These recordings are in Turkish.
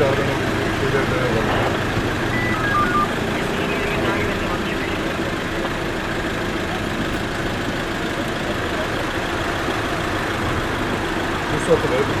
dışarıdan şeylerden alalım. Bu satılır.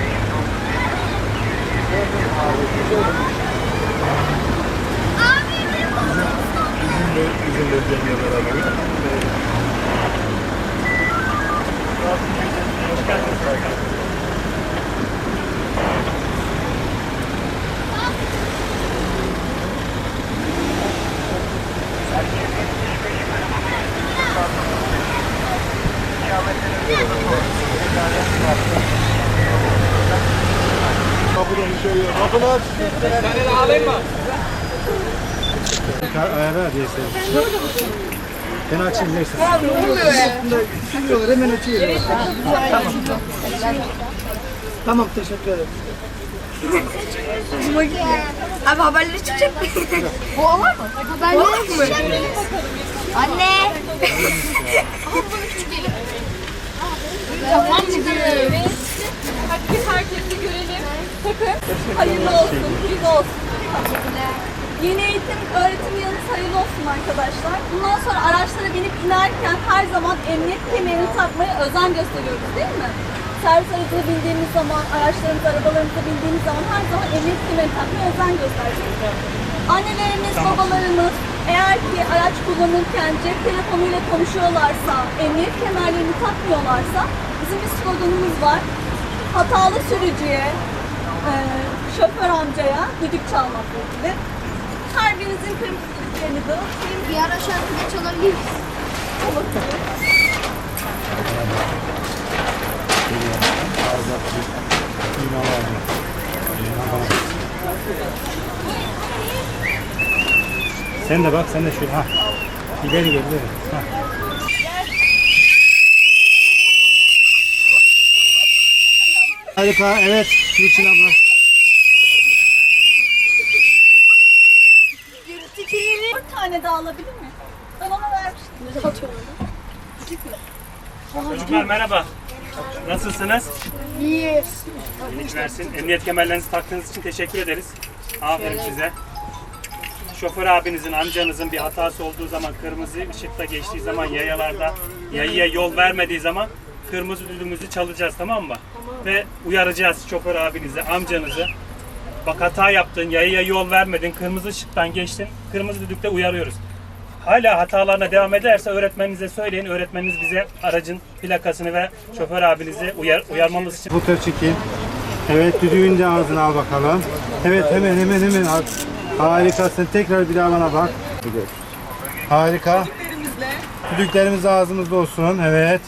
bizim de Cem'le beraber. Kapıdan içeriye. Kapını aç. Ayarlar diye Ben açayım neyse. Hemen açıyorum. Tamam teşekkür ederim. Abi haberleri çıkacak mı? Bu olur mu? Haberleri çıkacak mı? Anne. tamam müdürüm. Takın. Hayırlı olsun. Hayırlı olsun. Yeni eğitim öğretim yılınız hayırlı olsun arkadaşlar. Bundan sonra araçlara binip inerken her zaman emniyet kemerini takmaya özen gösteriyoruz değil mi? Servis aracına bindiğimiz zaman, araçlarımıza, arabalarımıza bindiğimiz zaman her zaman emniyet kemerini takmaya özen göstereceğiz. Annelerimiz, babalarımız eğer ki araç kullanırken cep telefonuyla konuşuyorlarsa, emniyet kemerlerini takmıyorlarsa bizim bir sloganımız var. Hatalı sürücüye, e, şoför amcaya düdük çalmakla ilgili. Her birinizin kırmızı düdüklerini dağıtayım. Bir ara şarkıda çalabilir miyiz? Sen de bak sen de şöyle ha. İleri gel. Ha. Harika evet Gülçin abla. Dört tane daha alabilir mi? Ben ona vermiştim. Atıyorum. Çocuklar merhaba. Nasılsınız? Yes. İyilik versin. Emniyet kemerlerinizi taktığınız için teşekkür ederiz. Aferin size. Şoför abinizin, amcanızın bir hatası olduğu zaman, kırmızı ışıkta geçtiği zaman, yayalarda yayaya yol vermediği zaman kırmızı düdüğümüzü çalacağız tamam mı? Ve uyaracağız şoför abinizi, amcanızı. Bak hata yaptın, yayaya yol vermedin, kırmızı ışıktan geçtin, kırmızı düdükte uyarıyoruz. Hala hatalarına devam ederse öğretmeninize söyleyin. Öğretmeniniz bize aracın plakasını ve şoför abinizi uyar, uyarmamız için Bu tür çekin. Evet düdüğünü de ağzına al bakalım. Evet hemen hemen hemen al. Harikasın. Tekrar bir daha bana bak. Harika. Düdüklerimiz ağzımızda olsun. Evet.